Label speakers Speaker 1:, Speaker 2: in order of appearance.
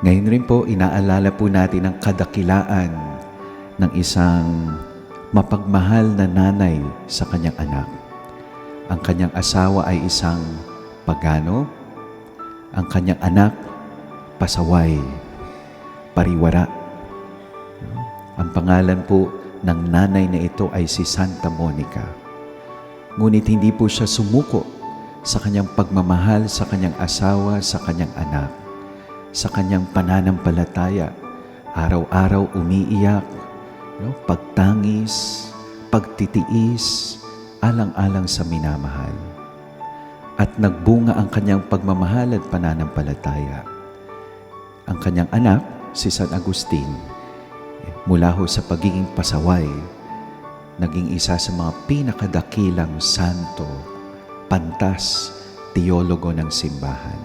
Speaker 1: Ngayon rin po, inaalala po natin ang kadakilaan ng isang mapagmahal na nanay sa kanyang anak. Ang kanyang asawa ay isang pagano, ang kanyang anak pasaway, pariwara. Ang pangalan po ng nanay na ito ay si Santa Monica. Ngunit hindi po siya sumuko sa kanyang pagmamahal sa kanyang asawa, sa kanyang anak, sa kanyang pananampalataya. Araw-araw umiiyak, no? pagtangis, pagtitiis, alang-alang sa minamahal. At nagbunga ang kanyang pagmamahal at pananampalataya. Ang kanyang anak, si San Agustin, mula ho sa pagiging pasaway, naging isa sa mga pinakadakilang santo, pantas, teologo ng simbahan.